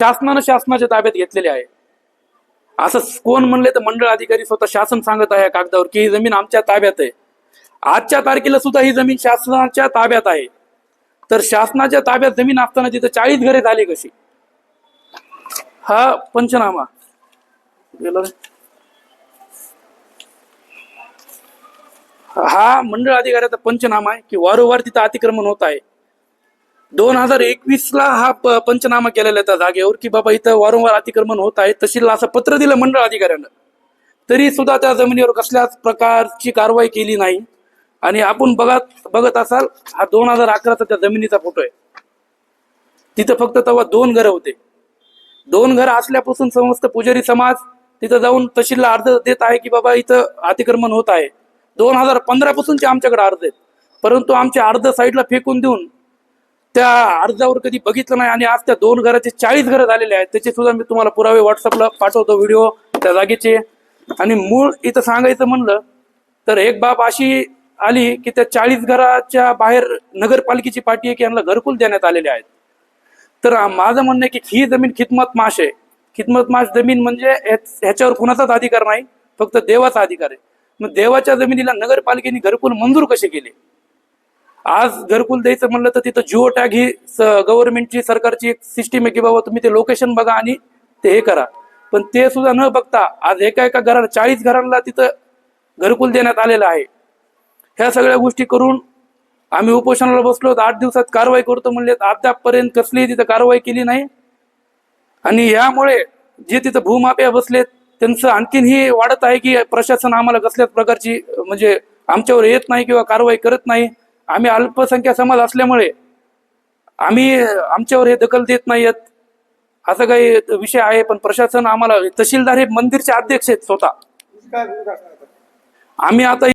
शासनानं शासनाच्या ताब्यात घेतलेले आहे. असं कोण म्हणले तर मंडळ अधिकारी स्वतः शासन सांगत आहे कागदावर की ही जमीन आमच्या ताब्यात आहे. आजच्या तारखेला सुद्धा ही जमीन शासनाच्या ताब्यात आहे. तर शासनाच्या ताब्यात जमीन असताना तिथं चाळीस घरे झाली कशी? हा पंचनामा. हा मंडळ अधिकाऱ्याचा पंचनामा आहे की वारंवार तिथं अतिक्रमण होत आहे. दोन हजार एकवीस ला हा प- पंचनामा केलेला आहे त्या जागेवर की बाबा इथं वारंवार अतिक्रमण होत आहे तहसीलला असं पत्र दिलं मंडळ अधिकाऱ्यानं. तरी सुद्धा त्या जमिनीवर कसल्याच प्रकारची कारवाई केली नाही. आणि आपण बघत बघत असाल हा दोन हजार अकराचा त्या जमिनीचा फोटो आहे. तिथं फक्त तेव्हा दोन घरं होते. दोन घरं असल्यापासून समस्त पुजारी समाज तिथं जाऊन तहसीलला अर्ज देत आहे की बाबा इथं अतिक्रमण होत आहे. दोन हजार पंधरा पासूनचे आमच्याकडे अर्ज आहेत. परंतु आमचे अर्ज साईडला फेकून देऊन त्या अर्जावर कधी बघितलं नाही आणि आज त्या दोन घराचे चाळीस घरं झालेले आहेत त्याचे सुद्धा मी तुम्हाला पुरावे व्हॉट्सअपला पाठवतो व्हिडिओ त्या जागेचे. आणि मूळ इथं सांगायचं म्हणलं तर एक बाब अशी आली की त्या चाळीस घराच्या बाहेर नगरपालिकेची पाठी आहे की यांना घरकुल देण्यात आलेले आहेत. तर माझं म्हणणं आहे की ही जमीन खिदमत माश आहे. खिदमत माश जमीन म्हणजे ह्याच्यावर कुणाचाच अधिकार नाही फक्त देवाचा अधिकार आहे. मग देवाच्या जमिनीला नगरपालिकेने घरकुल मंजूर कसे केले? आज घरकुल द्यायचं म्हणलं तर तिथं जिओ टॅग ही गव्हर्नमेंटची सरकारची एक सिस्टीम आहे की बाबा तुम्ही ते लोकेशन बघा आणि ते हे करा. पण ते सुद्धा न बघता आज एका एका घराला चाळीस घरांना तिथं घरकुल देण्यात आलेलं आहे. ह्या सगळ्या गोष्टी करून आम्ही उपोषणाला बसलो आठ दिवसात कारवाई करतो म्हणले अद्यापपर्यंत कसलीही तिथं कारवाई केली नाही. आणि यामुळे जे तिथं भूमाप्या बसलेत त्यांचं आणखीनही वाढत आहे की प्रशासन आम्हाला कसल्याच प्रकारची म्हणजे आमच्यावर येत नाही किंवा कारवाई करत नाही. आम्ही अल्पसंख्या समाज असल्यामुळे आम्ही आमच्यावर हे दखल देत नाहीयेत. असं काही विषय आहे पण प्रशासन आम्हाला तहसीलदार हे मंदिरचे अध्यक्ष आहेत स्वतः. आम्ही आता